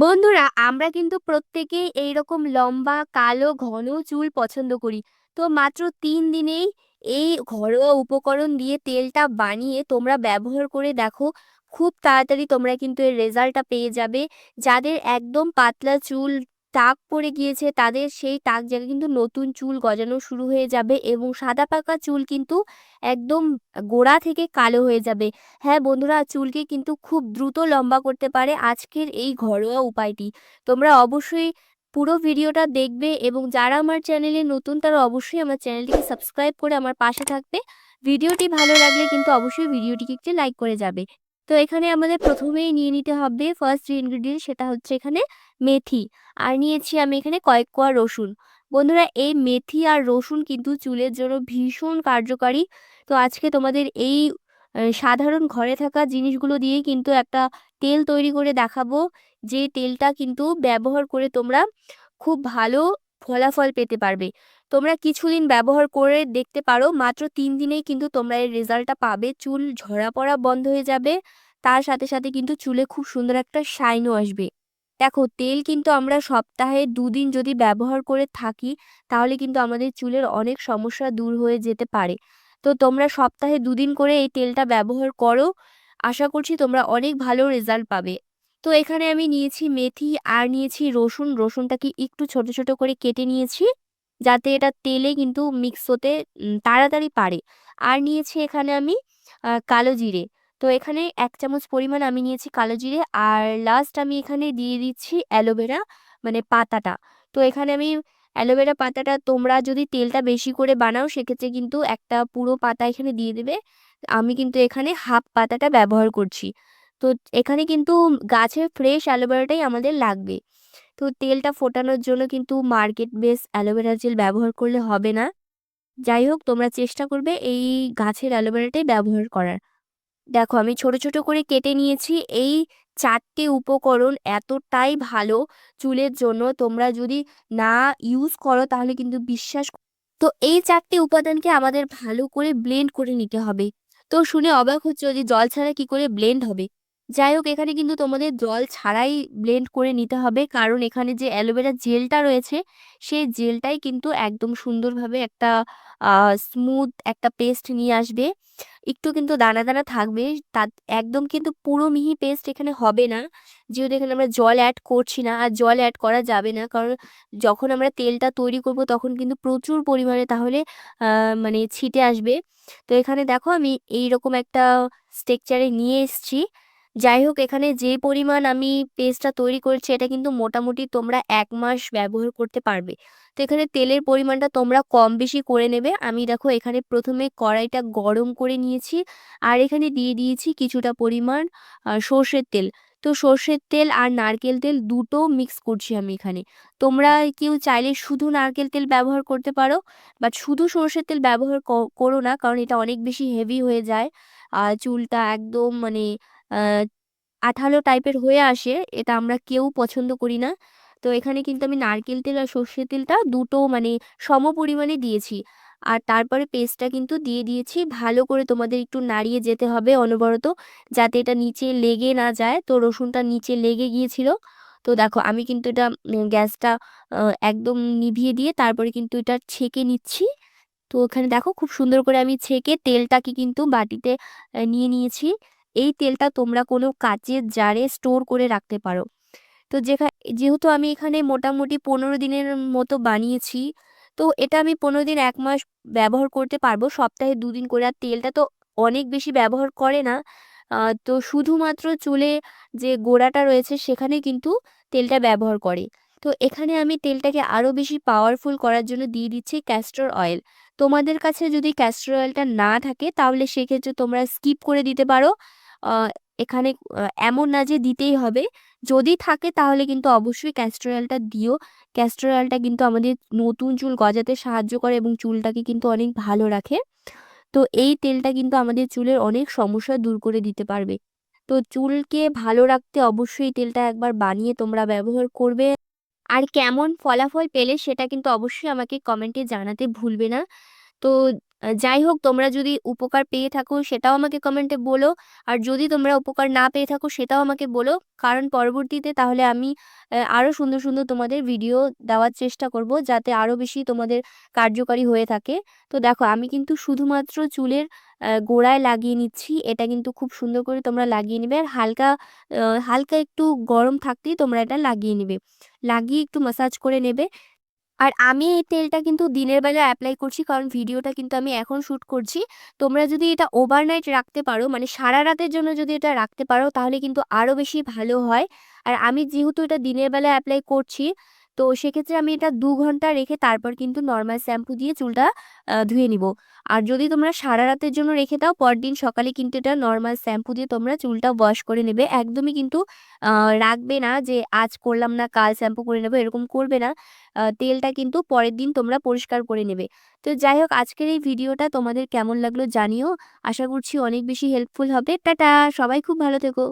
বন্ধুরা, আমরা কিন্তু প্রত্যেকেই এইরকম লম্বা, কালো, ঘন চুল পছন্দ করি। তো মাত্র তিন দিনেই এই ঘরোয়া উপকরণ দিয়ে তেলটা বানিয়ে তোমরা ব্যবহার করে দেখো। খুব তাড়াতাড়ি তোমরা কিন্তু এর রেজাল্টটা পেয়ে যাবে। যাদের একদম পাতলা চুল টাক পড়ে গিয়েছে, তাদের সেই টাক জায়গায় কিন্তু নতুন চুল গজানো শুরু হয়ে যাবে এবং সাদা পাকা চুল কিন্তু একদম গোড়া থেকে কালো হয়ে যাবে। হ্যাঁ বন্ধুরা, চুলকে কিন্তু খুব দ্রুত লম্বা করতে পারে আজকের এই ঘরোয়া উপায়টি। তোমরা অবশ্যই পুরো ভিডিওটা দেখবে এবং যারা আমার চ্যানেলে নতুন তারা অবশ্যই আমার চ্যানেলটিকে সাবস্ক্রাইব করে আমার পাশে থাকবে। ভিডিওটি ভালো লাগলে কিন্তু অবশ্যই ভিডিওটিকে একটু লাইক করে যাবে। তো এখানে আমাদের প্রথমেই নিয়ে নিতে হবে ফার্স্ট যে ইনগ্রিডিয়েন্ট সেটা হচ্ছে এখানে মেথি। আর নিয়েছি আমি এখানে কয়েক কোয়া রসুন। বন্ধুরা, এই মেথি আর রসুন কিন্তু চুলের জন্য ভীষণ কার্যকারী। তো আজকে তোমাদের এই সাধারণ ঘরে থাকা জিনিসগুলো দিয়ে কিন্তু একটা তেল তৈরি করে দেখাবো। যে তেলটা কিন্তু ব্যবহার করে তোমরা খুব ভালো ফলাফল পেতে পারবে। তোমরা কিছুদিন ব্যবহার করে দেখতে পারো, মাত্র তিন দিনেই কিন্তু তোমরা এর রেজাল্টটা পাবে। চুল ঝরা পড়া বন্ধ হয়ে যাবে, তার সাথে সাথে কিন্তু চুলে খুব সুন্দর একটা শাইনও আসবে। দেখো, তেল কিন্তু আমরা সপ্তাহে দুদিন যদি ব্যবহার করে থাকি, তাহলে কিন্তু আমাদের চুলের অনেক সমস্যা দূর হয়ে যেতে পারে। তো তোমরা সপ্তাহে দুদিন করে এই তেলটা ব্যবহার করো, আশা করছি তোমরা অনেক ভালো রেজাল্ট পাবে। তো এখানে আমি নিয়েছি মেথি আর নিয়েছি রসুন, রসুনটাকে একটু ছোট ছোট করে কেটে নিয়েছি। যাতে এটা তেলে কিন্তু মিক্স হতে তাড়াতাড়ি পারে। আর নিয়েছি এখানে আমি কালো জিরে। তো এখানে এক চামচ পরিমাণ আমি নিয়েছি কালো জিরে। আর লাস্ট আমি এখানে দিয়ে দিচ্ছি অ্যালোভেরা মানে পাতাটা। তো এখানে আমি অ্যালোভেরা পাতাটা তোমরা যদি তেলটা বেশি করে বানাও, সেক্ষেত্রে কিন্তু একটা পুরো পাতা এখানে দিয়ে দেবে। আমি কিন্তু এখানে হাফ পাতাটা ব্যবহার করছি। তো এখানে কিন্তু গাছের ফ্রেশ অ্যালোভেরাটাই আমাদের লাগবে। তো তেলটা ফোটানোর জন্য কিন্তু মার্কেট বেস অ্যালোভেরা জেল ব্যবহার করলে হবে না। যাই হোক, তোমরা চেষ্টা করবে এই গাছের অ্যালোভেরাটাই ব্যবহার করার। দেখো, আমি ছোট ছোট করে কেটে নিয়েছি। এই চারটে উপকরণ এতটাই ভালো চুলের জন্য। তোমরা যদি না ইউজ করো, তাহলে কিন্তু বিশ্বাস তো এই চারটে উপাদানকে আমাদের ভালো করে ব্লেন্ড করে নিতে হবে। তো শুনে অবাক হচ্ছে যে জল ছাড়া কি করে ব্লেন্ড হবে? যাই হোক, এখানে কিন্তু তোমাদের জল ছাড়াই ব্লেন্ড করে নিতে হবে। কারণ এখানে যে অ্যালোভেরা জেলটা রয়েছে, সেই জেলটাই কিন্তু একদম সুন্দরভাবে একটা স্মুথ একটা পেস্ট নিয়ে আসবে। একটু কিন্তু দানা দানা থাকবে তা একদম কিন্তু পুরো মিহি পেস্ট এখানে হবে না। যেহেতু এখানে আমরা জল অ্যাড করছি না, আর জল অ্যাড করা যাবে না, কারণ যখন আমরা তেলটা তৈরি করব তখন কিন্তু প্রচুর পরিমাণে তাহলে মানে ছিটে আসবে। তো এখানে দেখো, আমি এই রকম একটা স্ট্রেকচারে নিয়ে এসছি। যাই হোক এখানে যে পরিমাণ আমি পেস্টটা তৈরি করেছি, এটা কিন্তু মোটামুটি তোমরা এক মাস ব্যবহার করতে পারবে। তো এখানে তেলের পরিমাণটা তোমরা কম বেশি করে নেবে। আমি দেখো এখানে প্রথমে কড়াইটা গরম করে নিয়েছি আর এখানে দিয়ে দিয়েছি কিছুটা পরিমাণ সর্ষের তেল। তো সর্ষের তেল আর নারকেল তেল দুটো মিক্স করছি আমি এখানে। তোমরা কেউ চাইলে শুধু নারকেল তেল ব্যবহার করতে পারো বাট শুধু সর্ষের তেল ব্যবহার করো না, কারণ এটা অনেক বেশি হেভি হয়ে যায়। আর চুলটা একদম মানে আঠালো টাইপের হয়ে আসে, এটা আমরা কেউ পছন্দ করি না। তো এখানে কিন্তু আমি নারকেল তেল আর সর্ষের তেলটা দুটো মানে সম পরিমাণে দিয়েছি। আর তারপরে পেস্টটা কিন্তু দিয়ে দিয়েছি, ভালো করে তোমাদের একটু নাড়িয়ে যেতে হবে অনবরত, যাতে এটা নিচে লেগে না যায়। তো রসুনটা নিচে লেগে গিয়েছিল। তো দেখো, আমি কিন্তু এটা গ্যাসটা একদম নিভিয়ে দিয়ে তারপরে কিন্তু এটা ছেঁকে নিচ্ছি। তো ওখানে দেখো, খুব সুন্দর করে আমি ছেঁকে তেলটাকে কিন্তু বাটিতে নিয়ে নিয়েছি। এই তেলটা তোমরা কোনো কাচের জারে স্টোর করে রাখতে পারো। তো যেখানে যেহেতু আমি এখানে মোটামুটি পনেরো দিনের মতো বানিয়েছি, তো এটা আমি পনেরো দিন এক মাস ব্যবহার করতে পারব। সপ্তাহে দুদিন করে। আর তেলটা তো অনেক বেশি ব্যবহার করে না। তো শুধুমাত্র চুলে যে গোড়াটা রয়েছে সেখানে কিন্তু তেলটা ব্যবহার করে। তো এখানে আমি তেলটাকে আরও বেশি পাওয়ারফুল করার জন্য দিয়ে দিচ্ছি ক্যাস্টর অয়েল তোমাদের কাছে যদি ক্যাস্টর অয়েলটা না থাকে, তাহলে সেক্ষেত্রে তোমরা স্কিপ করে দিতে পারো। এখানে এমন না যে দিতেই হবে। যদি থাকে তাহলে কিন্তু অবশ্যই ক্যাস্টর অয়েলটা দিও। ক্যাস্টর অয়েলটা কিন্তু আমাদের নতুন চুল গজাতে সাহায্য করে এবং চুলটাকে কিন্তু অনেক ভালো রাখে। তো এই তেলটা কিন্তু আমাদের চুলের অনেক সমস্যা দূর করে দিতে পারবে। তো চুলকে ভালো রাখতে অবশ্যই তেলটা একবার বানিয়ে তোমরা ব্যবহার করবে। আর কেমন ফলাফল পেলে সেটা কিন্তু অবশ্যই আমাকে কমেন্টে জানাতে ভুলবে না। তো যাই হোক তোমরা যদি উপকার পেয়ে থাকো সেটাও আমাকে কমেন্টে বলো। আর যদি তোমরা উপকার না পেয়ে থাকো সেটাও আমাকে বলো। কারণ পরবর্তীতে তাহলে আমি আরও সুন্দর, সুন্দর তোমাদের ভিডিও দেওয়ার চেষ্টা করব যাতে আরও বেশি তোমাদের কার্যকারী হয়ে থাকে। তো দেখো আমি কিন্তু শুধুমাত্র চুলের গোড়ায় লাগিয়ে নিচ্ছি। এটা কিন্তু খুব সুন্দর করে তোমরা লাগিয়ে নিবে। আর হালকা হালকা একটু গরম থাকতেই তোমরা এটা লাগিয়ে নেবে লাগিয়ে একটু ম্যাসাজ করে নেবে। আর আমি এই তেলটা কিন্তু দিনের বেলা অ্যাপ্লাই করছি, কারণ ভিডিওটা কিন্তু আমি এখন শ্যুট করছি। তোমরা যদি এটা ওভারনাইট রাখতে পারো মানে সারা রাতের জন্য যদি এটা রাখতে পারো, তাহলে কিন্তু আরও বেশি ভালো হয়। আর আমি যেহেতু এটা দিনের বেলা অ্যাপ্লাই করছি তো সেক্ষেত্রে আমি এটা দু ঘণ্টা রেখে তারপর কিন্তু নর্মাল শ্যাম্পু দিয়ে চুলটা ধুয়ে নিব। আর যদি তোমরা সারা রাতের জন্য রেখে দাও, পরদিন সকালে কিন্তু এটা নর্মাল শ্যাম্পু দিয়ে তোমরা চুলটা ওয়াশ করে নেবে। একদমই কিন্তু রাখবে না যে আজ করলাম না, কাল শ্যাম্পু করে নেব, এরকম করবে না। তেলটা কিন্তু পরের দিন তোমরা পরিষ্কার করে নেবে। তো যাই হোক, আজকের এই ভিডিওটা তোমাদের কেমন লাগল জানিও। আশা করছি অনেক বেশি হেল্পফুল হবে। টাটা! সবাই খুব ভালো থেকো।